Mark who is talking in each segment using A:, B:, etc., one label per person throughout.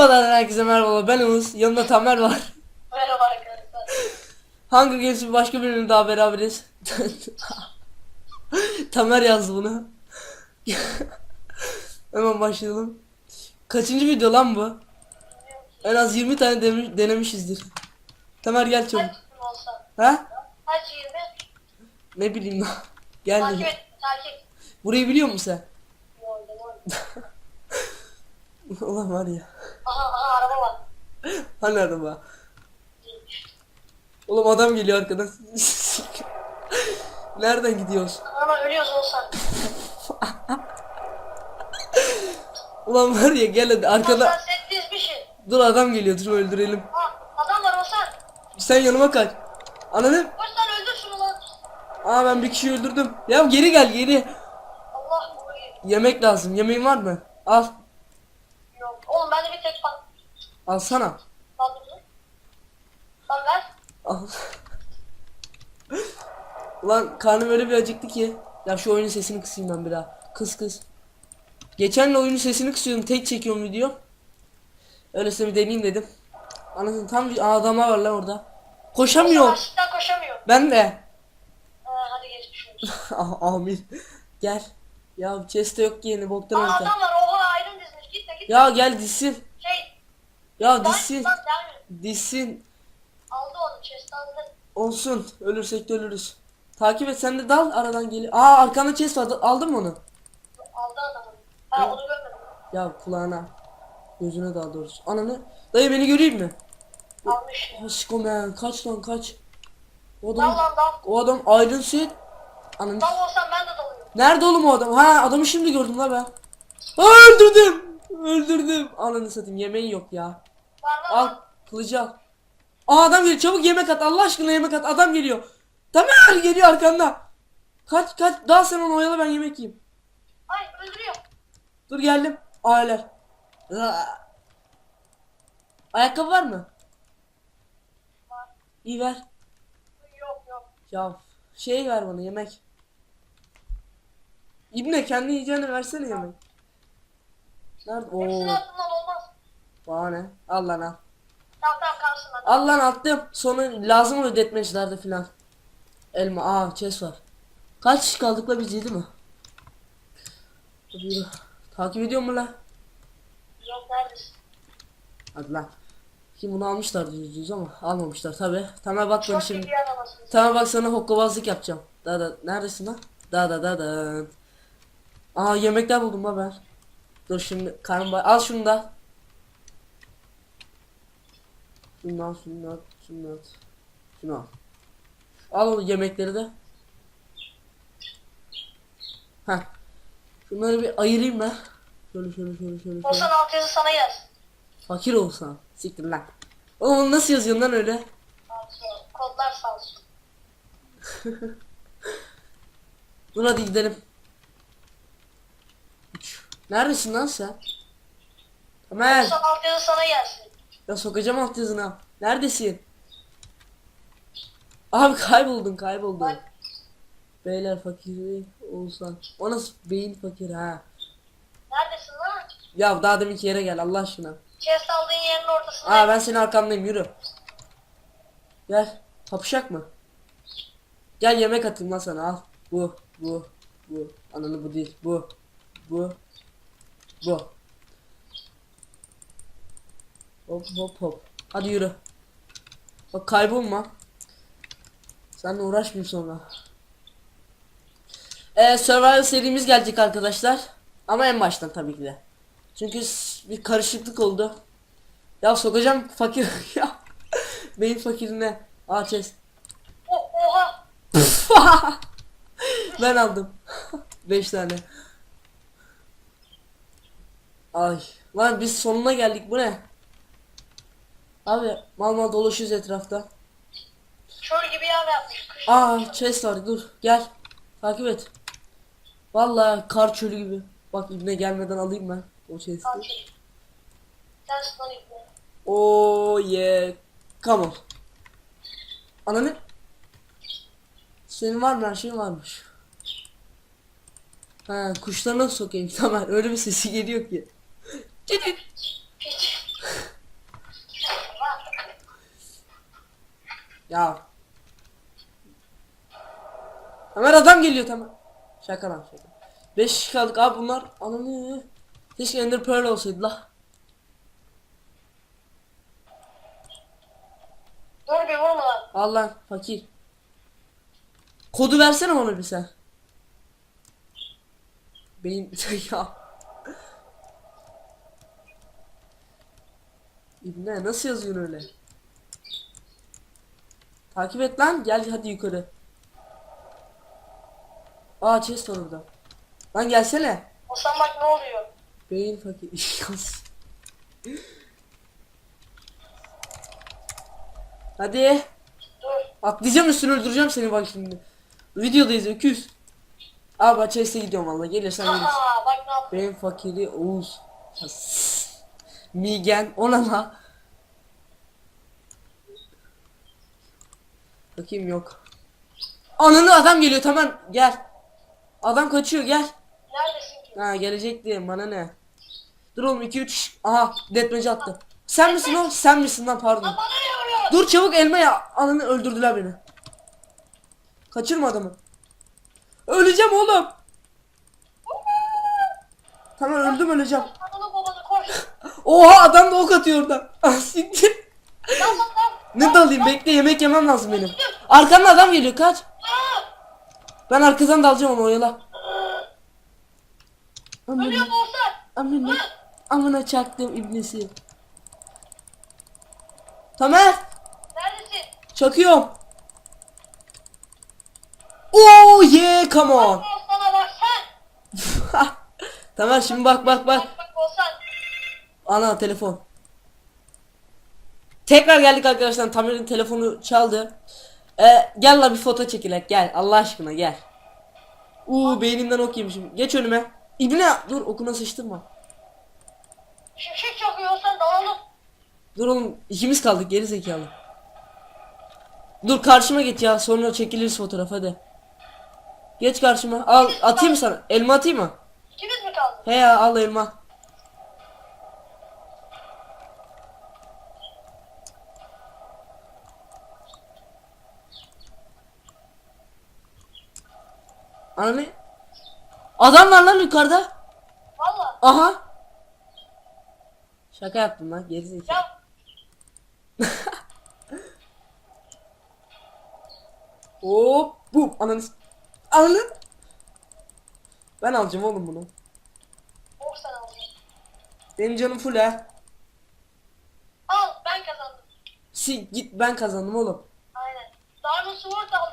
A: Merhabalar herkese merhaba ben Umuz yanımda Tamer var
B: Merhaba arkadaşlar.
A: Hunger Games'in başka bölümünde daha beraberiz Tamer yazdı bunu Hemen başlayalım Kaçıncı video lan bu? En az 20 tane deme- denemişizdir Tamer gel çabuk? Ha?
B: Kaç 20?
A: Ne bileyim lan Gel
B: Takip et, takip.
A: Burayı biliyor musun sen? Ulan var ya
B: Aha, aha araba var.
A: Hani araba Oğlum adam geliyor arkadan Nereden gidiyoruz?
B: Ama ölüyoruz olsa.
A: Ulan var ya gel hadi
B: Arkada... Sen set dizmişsin.
A: Dur adam geliyor dur öldürelim
B: Ha, adam var olsa.
A: Sen yanıma kaç Ananı
B: Koş lan öldür şunu lan.
A: Aa ben bir kişiyi öldürdüm Ya geri gel geri
B: Allah.
A: Yemek lazım yemeğin var mı? Al
B: Oğlum bende bir tek pat.
A: Alsana.
B: Lan ver.
A: Al. Ulan karnım öyle bir acıktı ki. Ya şu oyunun sesini kısayım ben bir daha. Kıs kıs. Geçen de oyunun sesini kısıyordum tek çekiyorum video. Öylesine bir deneyeyim dedim. Anladın tam bir Aa, adamlar var lan orada. Koşamıyorum
B: Açlıktan koşamıyor.
A: Ben de.
B: Ha, hadi geçmiş olsun.
A: Ah, Amin. Gel. Ya chest'te yok ki yeni boktan
B: Aa, adam var.
A: Ya gel dizsin
B: Şey.
A: Ya
B: Lan,
A: dizsin
B: lan gelmiyor.
A: Dizsin
B: Aldı onu. Chest aldı.
A: Olsun ölürsek de ölürüz Takip et sen de dal aradan geliyor Aa arkanda chest var aldın mı onu
B: Aldı adamı. Ha onu görmedim.
A: Ya kulağına Gözüne daha doğrusu Ananı Dayı beni göreyim mi
B: Almış.
A: Aşkım ben kaç lan kaç O
B: Dal
A: adam
B: lan dal.
A: O adam Iron Set Ananı
B: Dal olsam ben de dalıyorum.
A: Nerede oğlum o adam ha adamı şimdi gördüm la ben Aa, Öldürdüm Öldürdüm. Ananı satayım yemeği yok ya. Al kılıcı al. Aa adam geliyor. Çabuk yemek at. Allah aşkına yemek at. Adam geliyor. Tamer geliyor arkanda. Kaç kaç. Daha sen onu oyala ben yemek yiyeyim.
B: Ay öldürüyor.
A: Dur geldim. Aileler. Ayakkabı var mı?
B: Var.
A: İyi ver.
B: Yok yok.
A: Ya şey ver bana yemek. İbne kendi yiyeceğini versene yemek Nerede? Oo,
B: Hepsini attın lan olmaz.
A: bana ne? Al lan al.
B: Tamam tamam kalsın hadi.
A: Al lan attım. Sonra lazım oluyor deathmatchlerde filan. Elma. Aa chest var. Kaç kişi kaldık la biz yedi mi? Yürü. Takip ediyor mu la?
B: Yok neredesin?
A: Hadi lan. Kim bunu almışlar yüz ama almamışlar tabi. Tamam bak ben
B: Çok
A: şimdi. Tamam bak sana hokkabazlık yapacağım. Da da neredesin lan? Da da da da. Aa yemekler buldum la ben. Dur şimdi karnım. Al şunu da. Şunu al, şunu al, şunu al. Şunu al. Al o yemekleri de. Heh. Şunları bir ayırayım ben. Şöyle şöyle şöyle şöyle.
B: Olsan alt yazı sana yaz.
A: Fakir olsan. Siktir lan. Oğlum onu nasıl yazıyorsun lan öyle?
B: Kodlar sağ olsun.
A: Dur hadi gidelim. Neredesin lan sen? Ömer.
B: Olsan alt yazı sana gelsin.
A: Ya sokacağım alt yazına. Neredesin? Abi kayboldun kayboldun.
B: Bak.
A: Beyler fakiri olsan. O nasıl beyin fakir ha?
B: Neredesin lan?
A: Ya daha deminki yere gel Allah aşkına.
B: Chest aldığın yerin ortasında.
A: Aa ben senin arkamdayım yürü. Gel. Kapışak mı? Gel yemek atayım lan sana al. Bu, bu, bu. Ananı bu değil. Bu, bu, bu. Hop hop hop. Hadi yürü. Bak kaybolma. Seninle uğraşmayayım sonra. Ee, Survival serimiz gelecek arkadaşlar. Ama en baştan tabii ki de. Çünkü bir karışıklık oldu. Ya sokacağım fakir ya. Beyin fakirine. Aa chest. Ben aldım. 5 tane. Ay. Lan biz sonuna geldik bu ne? Abi mal mal dolaşıyoruz etrafta.
B: Çöl gibi yer yapmış. Kış.
A: Aa chest var dur gel. Takip et. Vallahi kar çölü gibi. Bak ibne gelmeden alayım ben o chest'i.
B: Sen sınav ipne.
A: Oh yeah. Come on. Ananı. Senin var mı her şeyin varmış. Ha kuşları nasıl sokayım? Tamam öyle bir sesi geliyor ki.
B: Dedi.
A: ya. Ömer adam geliyor tamam. Şaka lan şaka. 5 kaldık abi bunlar ananı. Keşke Ender Pearl olsaydı la.
B: Dur bir vurma.
A: Allah fakir. Kodu versene bana bir sen. Benim ya. İbne nasıl yazıyorsun öyle? Takip et lan gel hadi yukarı. Aa chest var orada. Lan gelsene.
B: Olsan bak ne oluyor.
A: Beyin fakir. hadi.
B: Dur.
A: Atlayacağım üstüne öldüreceğim seni bak şimdi. Videodayız öküz. Abi chest'e gidiyorum valla gelirsen gelirsin.
B: Aha bak ne yaptın.
A: Benim fakiri Oğuz. Migen ona la. Bakayım yok. Ananı adam geliyor tamam gel. Adam kaçıyor gel.
B: Neredesin ki?
A: Ha gelecekti bana ne. Dur oğlum 2 3 aha detmeci attı. Sen misin o? Sen misin lan pardon. Dur çabuk elma ya. Ananı öldürdüler beni. Kaçırma adamı. Öleceğim oğlum. Tamam öldüm öleceğim. Oha adam da ok atıyor oradan. Ah siktir.
B: Lan lan lan.
A: Ne dalayım bekle yemek yemem lazım benim. Arkamda adam geliyor kaç. Ben arkadan dalacağım onu oyala. Amına,
B: Ölüyorum Olsan.
A: amına, amına çaktım ibnesi. Tamer
B: Neredesin?
A: çakıyorum. Oh yeah come on.
B: Olsan'a bak sen.
A: Tamer şimdi bak bak bak.
B: Bak Olsan.
A: Ana telefon. Tekrar geldik arkadaşlar. Tamer'in telefonu çaldı. Ee, gel la bir foto çekilek gel. Allah aşkına gel. Uuu beynimden ok yemişim. Geç önüme. İbne dur okuna sıçtırma.
B: Şimşek çakıyor Olsan dalalım.
A: Dur oğlum ikimiz kaldık geri zekalı. Dur karşıma geç ya sonra çekiliriz fotoğraf hadi. Geç karşıma. Al atayım mı sana? Elma atayım mı?
B: İkimiz mi kaldık?
A: He ya al elma. Anne. Adam var lan yukarıda.
B: Valla.
A: Aha. Şaka yaptım lan gerizekalı.
B: Ya
A: Hop bum ananı Ananı Ben alacağım oğlum bunu
B: Olsan alacaksın.
A: Benim canım full ha
B: Al ben kazandım.
A: Si git ben kazandım oğlum
B: Aynen. Diamond Sword lan.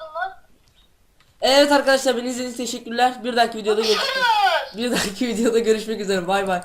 A: Evet arkadaşlar beni izlediğiniz için teşekkürler. Bir dahaki videoda görüşmek
B: Görüşürüz.
A: Bir dahaki videoda görüşmek üzere. Bay bay